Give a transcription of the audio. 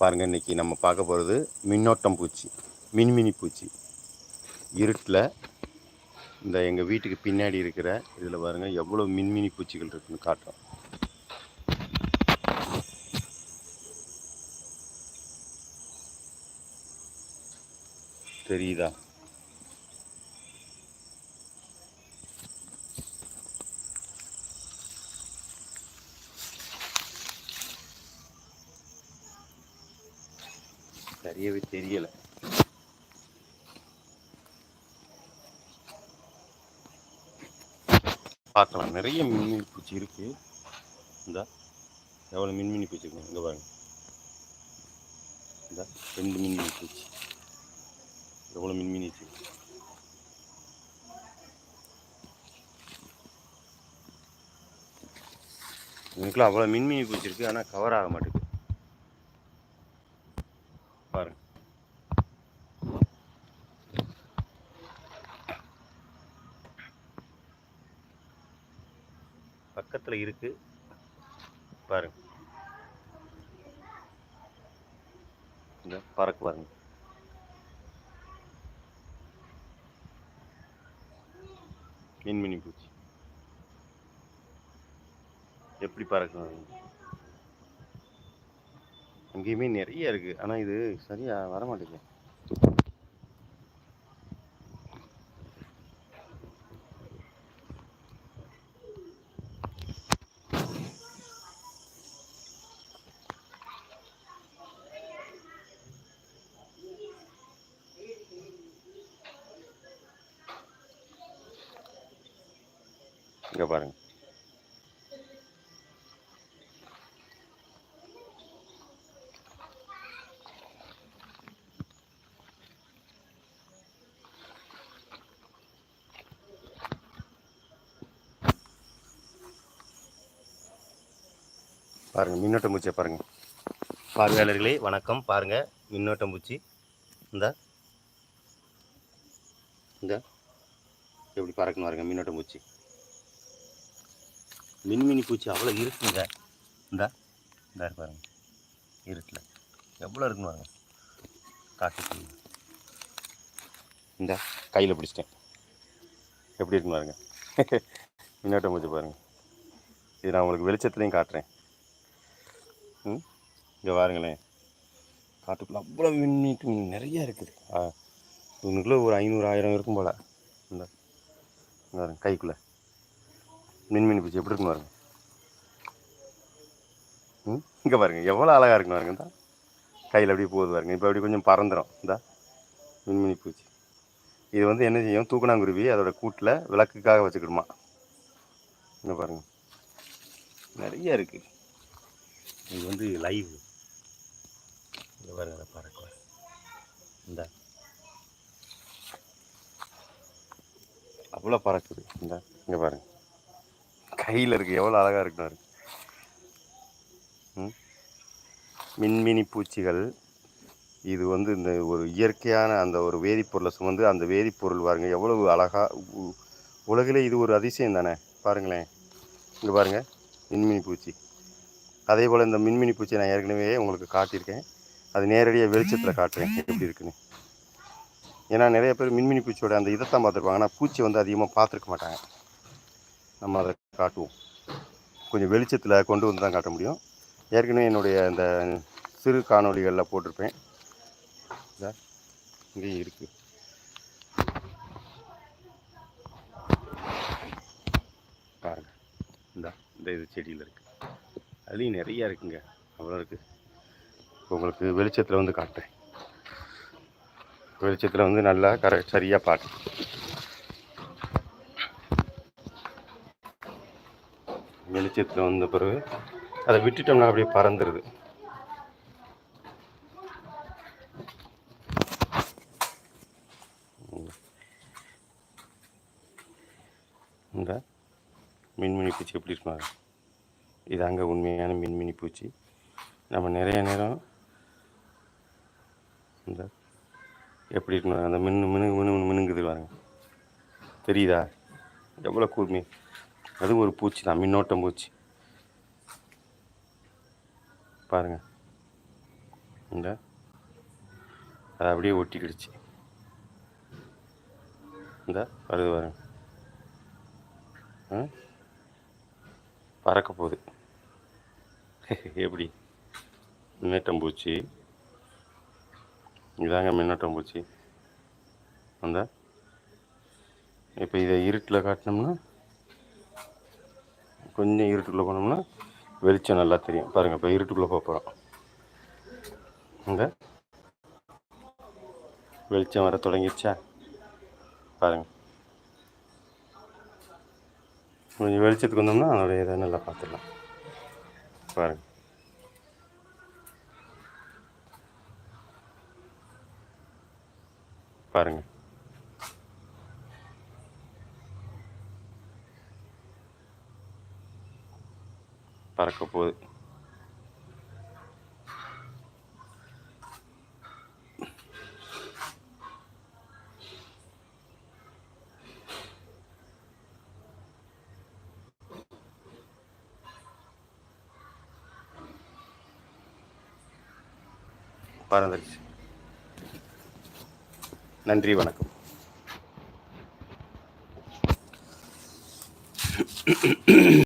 பாருங்கள் இன்றைக்கி நம்ம பார்க்க போகிறது மின்னோட்டம் பூச்சி மின்மினி பூச்சி. இருட்டில் இந்த எங்கள் வீட்டுக்கு பின்னாடி இருக்கிற இதில் பாருங்கள் எவ்வளோ மின்மினி பூச்சிகள் இருக்குன்னு காட்டுறோம். தெரியுதா? தெரியவே தெரியல. பார்க்கலாம். நிறைய மின்மினி பூச்சி இருக்கு. இந்த எவ்வளோ மின்மினி பூச்சி இருக்கு? இங்கே பாருங்க. இந்த ரெண்டு மின்மினி பூச்சி. எவ்வளோ மின்மினி பூச்சி எனக்குலாம் அவ்வளோ மின்மினி பூச்சி இருக்கு. ஆனால் கவர் ஆக மாட்டேங்குது. பாருங்க. பக்கத்தில் இருக்கு. பாருங்க. இந்த பறக்கு பாருங்க. மீன்மினி பூச்சி. எப்படி பறக்கும் அங்கேயுமே நிறைய இருக்கு. ஆனா இது சரியா வர மாட்டேங்குது பாருங்க. பாருங்கள் மின்னோட்டம் பூச்சியை பாருங்கள் பார்வையாளர்களே வணக்கம். பாருங்கள் மின்னோட்டம் பூச்சி. இந்த. இந்த. எப்படி பறக்கணும் பாருங்கள் மின்னோட்டம் பூச்சி. மின்மினி பூச்சி அவ்வளோ இருக்குங்க இந்த. இந்த பாருங்க. இருட்டில். எவ்வளோ இருக்குன்னு பாருங்க. காட்டு இந்த கையில் பிடிச்சிட்டேன். எப்படி இருக்குன்னு பாருங்க. மின்னோட்டம் பூச்சி பாருங்கள் இது நான் உங்களுக்கு வெளிச்சத்துலேயும் காட்டுறேன். இங்கே பாருங்களேன் காட்டுக்குள்ளே அவ்வளோ மின்னிட்டு நிறைய இருக்குது. ஆ இவனுக்குள்ளே ஒரு ஐநூறு ஆயிரம் இருக்கும் போல். இந்த பாருங்க கைக்குள்ளே. மின்மினி பூச்சி எப்படி இருக்குன்னு பாருங்க. ம்? இங்கே பாருங்கள் எவ்வளோ அழகாக இருக்குன்னு பாருங்க இந்த. கையில் அப்படியே போகுது பாருங்க. இப்போ அப்படி கொஞ்சம் பறந்துடும் இந்த. மின்மினி பூச்சி இது வந்து என்ன செய்யும்? தூக்கணாங்குருவி அதோட கூட்டில் விளக்குக்காக வச்சுக்கிடுமா. இங்கே பாருங்க. நிறைய இருக்குது இது வந்து லைவ் இங்கே பாருங்க பறக்க இந்த. அவ்வளோ பறக்குது. இந்த இங்கே பாருங்க. கையில் இருக்கு எவ்வளோ அழகாக இருக்குன்னு பாருங்க. மின்மினி பூச்சிகள். இது வந்து இந்த ஒரு இயற்கையான அந்த ஒரு வேதிப்பொருளை சுமந்து அந்த வேதிப்பொருள் பாருங்க எவ்வளவு அழகாக உ- உலகிலே இது ஒரு அதிசயம் தானே? பாருங்களேன். இங்கே பாருங்கள் மின்மினி பூச்சி. அதே போல் இந்த மின்மினி பூச்சியை நான் ஏற்கனவே உங்களுக்கு காட்டியிருக்கேன். அது நேரடியாக வெளிச்சத்தில் காட்டுறேன். எப்படி இருக்குன்னு. ஏன்னா நிறைய பேர் மின்மினி பூச்சியோட அந்த இதைத்தான் பார்த்துருப்பாங்க. ஆனால் பூச்சி வந்து அதிகமாக பார்த்துருக்க மாட்டாங்க. நம்ம அதை காட்டுவோம். கொஞ்சம் வெளிச்சத்தில் கொண்டு வந்து தான் காட்ட முடியும். ஏற்கனவே என்னுடைய இந்த சிறு காணொலிகளில் போட்டிருப்பேன். இதா, இங்கேயும் இருக்குது பாருங்கள் இந்த இந்த இது செடியில் இருக்குது அதுலேயும் நிறையா இருக்குங்க. அவ்வளோ இருக்குது உங்களுக்கு வெளிச்சத்தில் வந்து காட்டுறேன். வெளிச்சத்தில் வந்து நல்லா கர சரியாக பாட்டு. வெளிச்சத்தில் வந்த பிறகு அதை விட்டுட்டோம்னா அப்படியே பறந்துடுது இந்த மின்மினி பூச்சி எப்படி இருக்குமா? இதாங்க உண்மையான மின்மினி பூச்சி. நம்ம நிறைய நேரம் இந்த எப்படி இருக்கணும் அந்த மின்னு மினு மினு மினு மினுங்குது பாருங்க. தெரியுதா? எவ்வளோ கூர்மை அதுவும் ஒரு பூச்சி தான் மின்னோட்டம் பூச்சி. பாருங்க. இந்த அதை அப்படியே ஒட்டிக்கிடுச்சு. இந்த வருது பாருங்க. பறக்க போகுது. எப்படி? மின்னட்டம்பூச்சி இதாங்க மின்னட்டம்பூச்சி அந்த இப்போ இதை இருட்டில் காட்டினோம்னா கொஞ்சம் இருட்டுக்குள்ளே போனோம்னா வெளிச்சம் நல்லா தெரியும். பாருங்கள் இப்போ இருட்டுக்குள்ளே போக போகிறோம் இந்த வெளிச்சம் வர தொடங்கிடுச்சா? பாருங்கள் கொஞ்சம் வெளிச்சத்துக்கு வந்தோம்னா அதோடைய இதை நல்லா பார்த்துடலாம். பாருங்க. பாருங்க. பறக்க போகுது. பறந்துருச்சு நன்றி வணக்கம்.